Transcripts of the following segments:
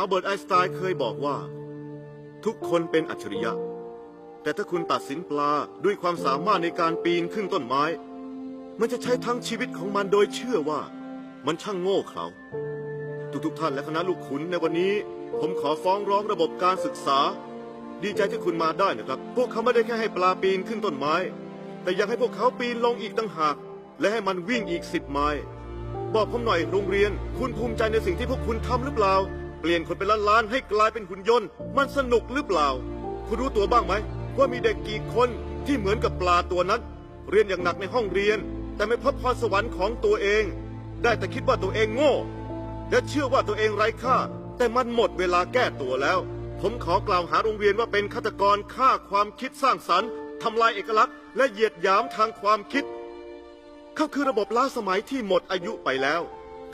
อัลเบิร์ตไอน์สไตน์เคยบอกว่า ทุกคนเป็นอัจฉริยะ แต่ถ้าคุณตัดสินปลาด้วยความสามารถในการปีนขึ้นต้นไม้ มันจะใช้ทั้งชีวิตของมันโดยเชื่อว่า มันช่างโง่เขลาทุกๆท่านและคณะลูกขุนในวันนี้ ผมขอฟ้องร้องระบบการศึกษา ดีใจที่คุณมาได้นะครับ พวกเขาไม่ได้แค่ให้ปลาปีนขึ้นต้นไม้ แต่ยากให้พวกเขาปีนลงอีกตั้งหาก และให้มันวิ่งอีกสิบไมล์บอกผมหน่อยโรงเรียน คุณภูมิใจในสิ่งที่พวกคุณทำหรือเปล่า เปลี่ยนคนเป็นล้านๆให้กลายเป็นหุ่นยนต์ มันสนุกหรือเปล่า คุณรู้ตัวบ้างไหม ว่ามีเด็กกี่คนที่เหมือนกับปลาตัวนั้น เรียนอย่างหนักในห้องเรียน แต่ไม่พบพรสวรรค์ของตัวเอง ได้แต่คิดว่าตัวเองโง่ และเชื่อว่าตัวเองไร้ค่า แต่มันหมดเวลาแก้ตัวแล้ว ผมขอกล่าวหาโรงเรียนว่าเป็นฆาตกรฆ่าความคิดสร้างสรรค์ทำลายเอกลักษณ์ และเหยียดหยามทางความคิด เขาคือระบบล้าสมัยที่หมดอายุไปแล้ว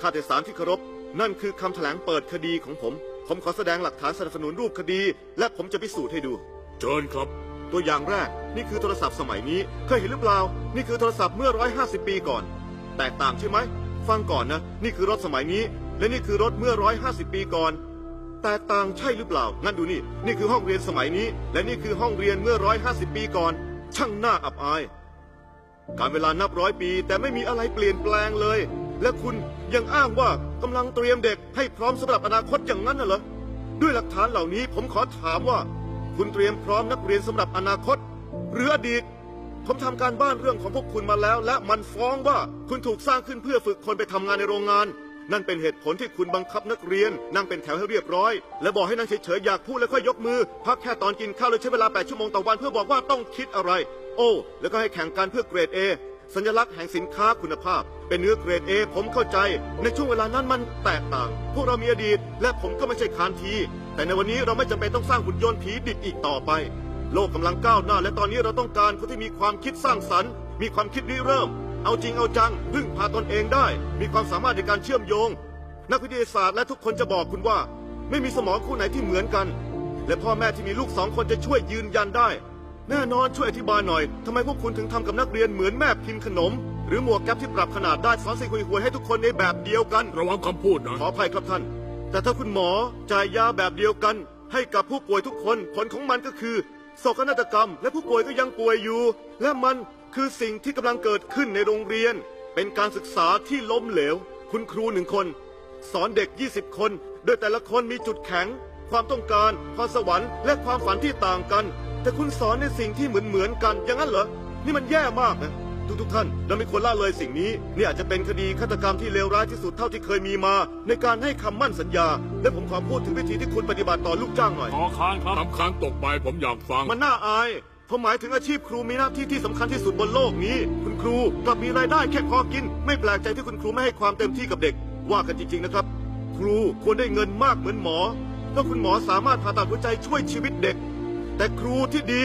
ข้าแต่สารที่เคารพ นั่นคือคำแถลงเปิดคดีของผม ผมขอแสดงหลักฐานสนับสนุนรูปคดี และผมจะพิสูจน์ให้ดู เชิญครับ ตัวอย่างแรก นี่คือโทรศัพท์สมัยนี้ เคยเห็นหรือเปล่า นี่คือโทรศัพท์เมื่อ 150 ปีก่อน แตกต่างใช่ไหม ฟังก่อนนะ นี่คือรถสมัยนี้ และนี่คือรถเมื่อ 150 ปีก่อน แตกต่างใช่หรือเปล่า งั้นดูนี่ นี่คือห้องเรียนสมัยนี้ และนี่คือห้องเรียนเมื่อ 150 ปีก่อน ช่างน่าอับอาย การเวลานับร้อยปี แต่ไม่มีอะไรเปลี่ยนแปลงเลย และคุณยังอ้างว่ากำลังเตรียมเด็กให้พร้อมสำหรับอนาคตอย่างนั้นน่ะเหรอ ด้วยหลักฐานเหล่านี้ผมขอถามว่า คุณเตรียมพร้อมนักเรียนสำหรับอนาคต หรืออดีต ผมทำการบ้านเรื่องของพวกคุณมาแล้ว และมันฟ้องว่าคุณถูกสร้างขึ้นเพื่อฝึกคนไปทำงานในโรงงาน นั่นเป็นเหตุผลที่คุณบังคับนักเรียน นั่งเป็นแถวให้เรียบร้อย และบอกให้นั่งเฉยๆอยากพูดแล้วค่อยยกมือพักแค่ตอนกินข้าวเลยใช้เวลา8ชั่วโมงต่อวันเพื่อบอกว่าต้องคิดอะไร โอ้ แล้วก็ให้แข่งกันเพื่อเกรด A สัญลักษณ์แห่งสินค้าคุณภาพ เป็นเนื้อเกรด A ผมเข้าใจ ในช่วงเวลานั้นมันแตกต่าง พวกเรามีอดีต และผมก็ไม่ใช่คานที แต่ในวันนี้เราไม่จำเป็นต้องสร้างหุ่นยนต์ผีดิบอีกต่อไป โลกกำลังก้าวหน้า และตอนนี้เราต้องการคนที่มีความคิดสร้างสรรค์ มีความคิดริเริ่ม เอาจริงเอาจังพึ่งพาตนเองได้ มีความสามารถในการเชื่อมโยง นักวิทยาศาสตร์และทุกคนจะบอกคุณว่า ไม่มีสมองคู่ไหนที่เหมือนกัน และพ่อแม่ที่มีลูกสองคนจะช่วยยืนยันได้ แน่นอนช่วยอธิบายหน่อยทำไมพวกคุณถึงทำกับนักเรียนเหมือนแม่พิมพ์ขนม หรือหมวกแก๊ปที่ปรับขนาดได้สอนสิ่งห่วยๆให้ทุกคนในแบบเดียวกัน ระวังคำพูดนะขออภัยครับท่าน แต่ถ้าคุณหมอจ่ายยาแบบเดียวกัน ให้กับผู้ป่วยทุกคนผลของมันก็คือโศกนาฏกรรม และผู้ป่วยก็ยังป่วยอยู่ และมันคือสิ่งที่กำลังเกิดขึ้นในโรงเรียน เป็นการศึกษาที่ล้มเหลว คุณครูหนึ่งคน สอนเด็ก 20 คน โดยแต่ละคนมีจุดแข็ง ความต้องการพรสวรรค์ และความฝันที่ต่างกัน แต่คุณสอนในสิ่งที่เหมือนเหมือนๆกันอย่างนั้นเหรอ นี่มันแย่มากนะทุกๆท่านเราไม่ควรละเลยสิ่งนี้ นี่อาจจะเป็นคดีฆาตกรรมที่เลวร้ายที่สุดเท่าที่เคยมีมา ในการให้คำมั่นสัญญา และผมขอพูดถึงวิธีที่คุณปฏิบัติต่อลูกจ้างหน่อย ขอค้านครับคำค้างตกไปผมอยากฟัง มันน่าอายผมหมายถึงอาชีพครูมีหน้าที่ที่สำคัญที่สุดบนโลกนี้ คุณครูกลับมีรายได้แค่พอกิน ไม่แปลกใจที่คุณครูไม่ให้ความเต็มที่กับเด็ก ว่ากันจริง ๆ นะครับ ครูควรได้เงินมากเหมือนหมอเพราะคุณหมอสามารถผ่าตัดหัวใจช่วยชีวิตเด็ก แต่ครูที่ดี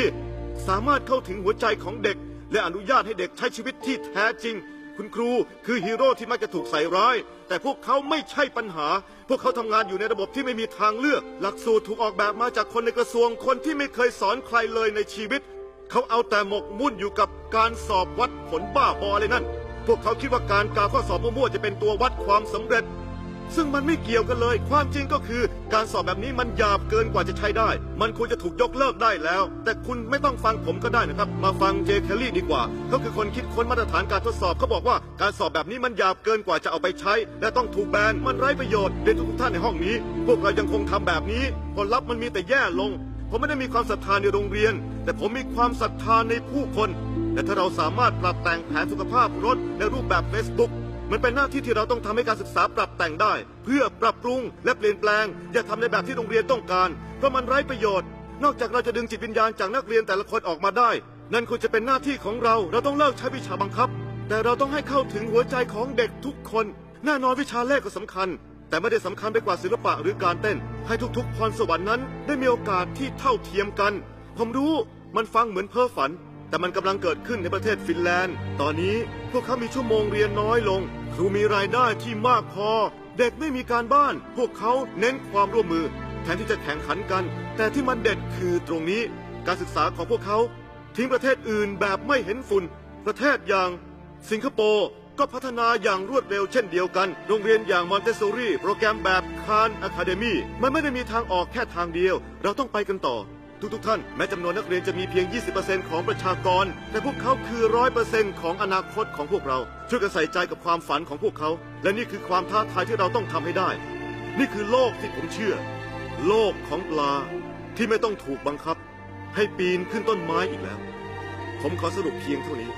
สามารถเข้าถึงหัวใจของเด็ก และอนุญาตให้เด็กใช้ชีวิตที่แท้จริง คุณครูคือฮีโร่ที่มักจะถูกใส่ร้าย แต่พวกเขาไม่ใช่ปัญหา พวกเขาทำงานอยู่ในระบบที่ไม่มีทางเลือก หลักสูตรถูกออกแบบมาจากคนในกระทรวงคนที่ไม่เคยสอนใครเลยในชีวิต เขาเอาแต่หมกมุ่นอยู่กับการสอบวัดผลบ้าบอเลยนั่น พวกเขาคิดว่าการกาข้อสอบมั่วๆจะเป็นตัววัดความสำเร็จ ซึ่งมันไม่เกี่ยวกันเลย ความจริงก็คือ การสอบแบบนี้มันหยาบเกินกว่าจะใช้ได้ มันควรจะถูกยกเลิกได้แล้ว แต่คุณไม่ต้องฟังผมก็ได้นะครับ มาฟังเจเคลลี่ดีกว่าเขาคือคนคิดค้นมาตรฐานการทดสอบเขาบอกว่าการสอบแบบนี้มันหยาบเกินกว่าจะเอาไปใช้ และต้องถูกแบนมันไร้ประโยชน์เรียนทุกท่านในห้องนี้ พวกเรายังคงทำแบบนี้ผลลัพธ์มันมีแต่แย่ลง ผมไม่ได้มีความศรัทธาในโรงเรียน แต่ผมมีความศรัทธาในผู้คนและถ้าเราสามารถปรับแต่งแผนสุขภาพรถในรูปแบบ Facebook มันเป็นหน้าที่ที่เราต้องทำให้การศึกษาปรับแต่งได้ เพื่อปรับปรุงและเปลี่ยนแปลง อย่าทำในแบบที่โรงเรียนต้องการ เพราะมันไร้ประโยชน์ นอกจากเราจะดึงจิตวิญญาณจากนักเรียนแต่ละคนออกมาได้ นั่นควรจะเป็นหน้าที่ของเรา เราต้องเลิกใช้วิชาบังคับ แต่เราต้องให้เข้าถึงหัวใจของเด็กทุกคน แน่นอนวิชาเลขก็สำคัญ แต่ไม่ได้สำคัญไปกว่าศิลปะหรือการเต้น ให้ทุกๆพรสวรรค์นั้น ได้มีโอกาสที่เท่าเทียมกัน ผมรู้มันฟังเหมือนเพ้อฝัน แต่มันกำลังเกิดขึ้นในประเทศฟินแลนด์ ตอนนี้พวกเขามีชั่วโมงเรียนน้อยลง ครูมีรายได้ที่มากพอ เด็กไม่มีการบ้าน พวกเขาเน้นความร่วมมือ แทนที่จะแข่งขันกัน แต่ที่มันเด็ดคือตรงนี้ การศึกษาของพวกเขา ทิ้งประเทศอื่นแบบไม่เห็นฝุ่น ประเทศอย่าง สิงคโปร์ก็พัฒนาอย่างรวดเร็วเช่นเดียวกัน โรงเรียนอย่างมอนเตสซอรี่ โปรแกรมแบบคานอะคาเดมีมันไม่ได้มีทางออกแค่ทางเดียว เราต้องไปกันต่อ ทุกๆท่านแม้จำนวนนักเรียนจะมีเพียง 20%ของประชากร แต่พวกเขาคือ100%ของอนาคตของพวกเรา ช่วยกันใส่ใจกับความฝันของพวกเขา และนี่คือความท้าทายที่เราต้องทำให้ได้ นี่คือโลกที่ผมเชื่อ โลกของปลาที่ไม่ต้องถูกบังคับ ให้ปีนขึ้นต้นไม้อีกแล้ว ผมขอสรุปเพียงเท่านี้